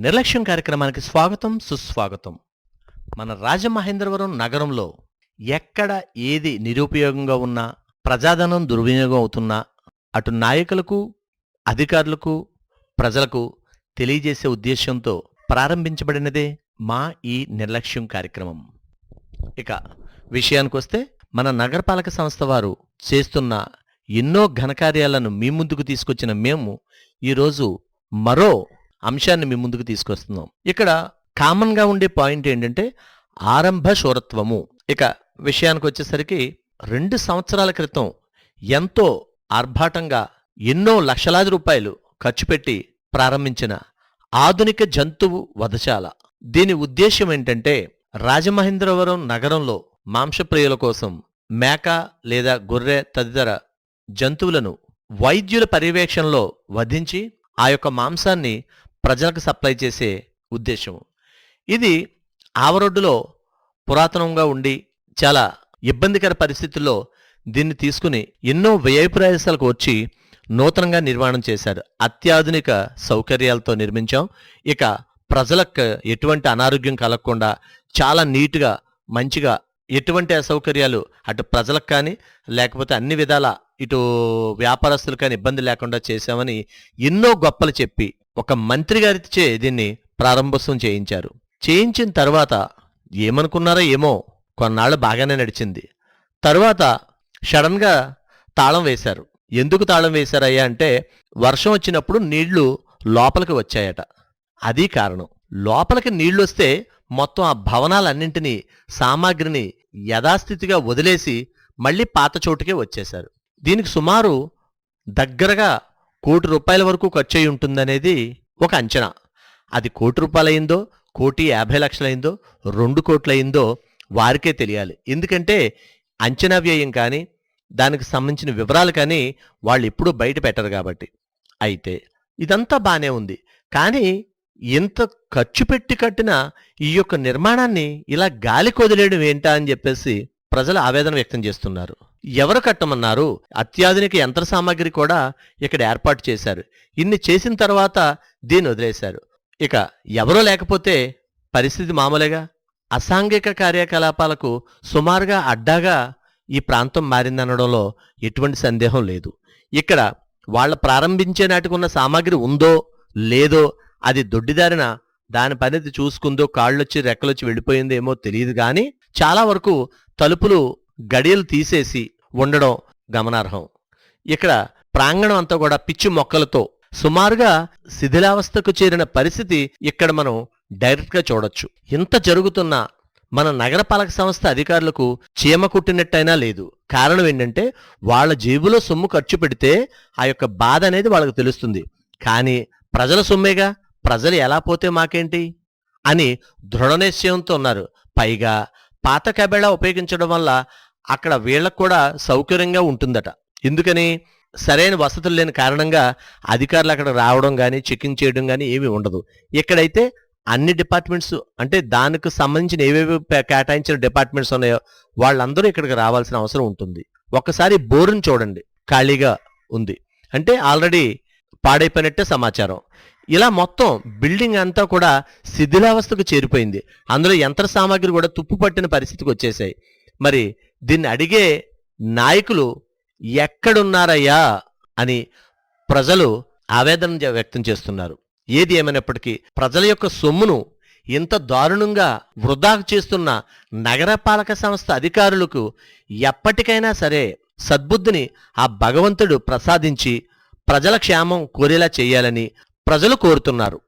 నిర్లక్ష్యం కార్యక్రమానికి స్వాగతం సుస్వాగతం. మన రాజమహేంద్రవరం నగరంలో ఎక్కడ ఏది నిరుపయోగంగా ఉన్నా ప్రజాధనం దుర్వినియోగం అవుతున్నా అటు నాయకులకు అధికారులకు ప్రజలకు తెలియజేసే ఉద్దేశంతో ప్రారంభించబడినదే మా ఈ నిర్లక్ష్యం కార్యక్రమం. ఇక విషయానికొస్తే మన నగరపాలక సంస్థ వారు చేస్తున్న ఎన్నో ఘనకార్యాలను మీ ముందుకు తీసుకొచ్చిన మేము ఈరోజు మరో అంశాన్ని మీ ముందుకు తీసుకొస్తున్నాం. ఇక్కడ కామన్గా ఉండే పాయింట్ ఏంటంటే ఆరంభ శూరత్వము. ఇక విషయానికి వచ్చేసరికి రెండు సంవత్సరాల క్రితం ఎంతో ఆర్భాటంగా ఎన్నో లక్షలాది రూపాయలు ఖర్చు పెట్టి ప్రారంభించిన ఆధునిక జంతువు వధశాల. దీని ఉద్దేశం ఏంటంటే రాజమహేంద్రవరం నగరంలో మాంసప్రియుల కోసం మేక లేదా గొర్రె తదితర జంతువులను వైద్యుల పర్యవేక్షణలో వధించి ఆ యొక్క మాంసాన్ని ప్రజలకు సప్లై చేసే ఉద్దేశం. ఇది ఆవరొడ్డులో పురాతనంగా ఉండి చాలా ఇబ్బందికర పరిస్థితుల్లో దీన్ని తీసుకుని ఎన్నో వ్యయ ప్రయాసాలకు వచ్చి నూతనంగా నిర్మాణం చేశారు. అత్యాధునిక సౌకర్యాలతో నిర్మించాం. ఇక ప్రజలకు ఎటువంటి అనారోగ్యం కలగకుండా చాలా నీట్గా మంచిగా ఎటువంటి అసౌకర్యాలు అటు ప్రజలకు కానీ లేకపోతే అన్ని విధాల ఇటు వ్యాపారస్తులు కానీ ఇబ్బంది లేకుండా చేశామని ఎన్నో గొప్పలు చెప్పి ఒక మంత్రి గారిచే దీన్ని ప్రారంభోత్సవం చేయించారు. చేయించిన తర్వాత ఏమనుకున్నారో ఏమో కొన్నాళ్ళు బాగానే నడిచింది. తరువాత సడన్గా తాళం వేశారు. ఎందుకు తాళం వేశారయ్యా అంటే వర్షం వచ్చినప్పుడు నీళ్ళు లోపలికి వచ్చాయట. అది కారణం. లోపలికి నీళ్ళు వస్తే మొత్తం ఆ భవనాలన్నింటినీ సామాగ్రిని యథాస్థితిగా వదిలేసి మళ్ళీ పాత చోటుకే వచ్చేశారు. దీనికి సుమారు దగ్గరగా కోటి రూపాయల వరకు ఖర్చు అయి ఉంటుందనేది ఒక అంచనా. అది కోటి రూపాయలైందో కోటి యాభై లక్షలైందో రెండు కోట్లయిందో వారికే తెలియాలి. ఎందుకంటే అంచనా వ్యయం కానీ దానికి సంబంధించిన వివరాలు కానీ వాళ్ళు ఎప్పుడూ బయట పెట్టరు కాబట్టి. అయితే ఇదంతా బాగానే ఉంది. కానీ ఇంత ఖర్చు పెట్టి కట్టిన ఈ యొక్క నిర్మాణాన్ని ఇలా గాలి కొదిలేయడం ఏంటా అని చెప్పేసి ప్రజలు ఆవేదన వ్యక్తం చేస్తున్నారు. ఎవరు కట్టమన్నారు? అత్యాధునిక యంత్ర సామాగ్రి కూడా ఇక్కడ ఏర్పాటు చేశారు. ఇన్ని చేసిన తర్వాత దీన్ని వదిలేశారు. ఇక ఎవరో లేకపోతే పరిస్థితి మామూలుగా? అసాంఘిక కార్యకలాపాలకు సుమారుగా అడ్డాగా ఈ ప్రాంతం మారిందనడంలో ఎటువంటి సందేహం లేదు. ఇక్కడ వాళ్ళ ప్రారంభించే నాటికున్న సామాగ్రి ఉందో లేదో అది దొడ్డిదారిన దాని పని చూసుకుందో కాళ్ళొచ్చి రెక్కలొచ్చి వెళ్ళిపోయిందేమో తెలియదు కానీ చాలా వరకు తలుపులు గడియలు తీసేసి ఉండడం గమనార్హం. ఇక్కడ ప్రాంగణం అంతా కూడా పిచ్చి మొక్కలతో సుమారుగా శిథిలావస్థకు చేరిన పరిస్థితి ఇక్కడ మనం డైరెక్ట్గా చూడొచ్చు. ఇంత జరుగుతున్న మన నగరపాలక సంస్థ అధికారులకు చీమ కుట్టినట్టయినా లేదు. కారణం ఏంటంటే వాళ్ళ జేబులో సొమ్ము ఖర్చు పెడితే ఆ యొక్క బాధ అనేది వాళ్ళకు తెలుస్తుంది. కానీ ప్రజల సొమ్మేగా? ప్రజలు ఎలా పోతే మాకేంటి? అని దృఢ నిశ్చయంతో ఉన్నారు. పైగా పాత కబేళా ఉపయోగించడం వల్ల అక్కడ వీళ్ళకు కూడా సౌకర్యంగా ఉంటుందట. ఎందుకని? సరైన వసతులు లేని కారణంగా అధికారులు అక్కడ రావడం కానీ చెకింగ్ చేయడం కానీ ఏమీ ఉండదు. ఇక్కడైతే అన్ని డిపార్ట్మెంట్స్ అంటే దానికి సంబంధించిన ఏవేవి కేటాయించిన డిపార్ట్మెంట్స్ ఉన్నాయో వాళ్ళందరూ ఇక్కడికి రావాల్సిన అవసరం ఉంటుంది. ఒక్కసారి బోరుని చూడండి. ఖాళీగా ఉంది. అంటే ఆల్రెడీ పాడైపోయినట్టే సమాచారం. ఇలా మొత్తం బిల్డింగ్ అంతా కూడా శిథిలావస్థకు చేరిపోయింది. అందులో యంత్ర సామాగ్రి కూడా తుప్పు పట్టిన పరిస్థితికి వచ్చేసాయి. మరి దీన్ని అడిగే నాయకులు ఎక్కడున్నారయ్యా అని ప్రజలు ఆవేదన వ్యక్తం చేస్తున్నారు. ఏది ఏమైనప్పటికీ ప్రజల యొక్క సొమ్మును ఇంత దారుణంగా వృధా చేస్తున్న నగరపాలక సంస్థ అధికారులకు ఎప్పటికైనా సరే సద్బుద్ధిని ఆ భగవంతుడు ప్రసాదించి ప్రజల క్షేమం కోరేలా చేయాలని ప్రజలు కోరుతున్నారు.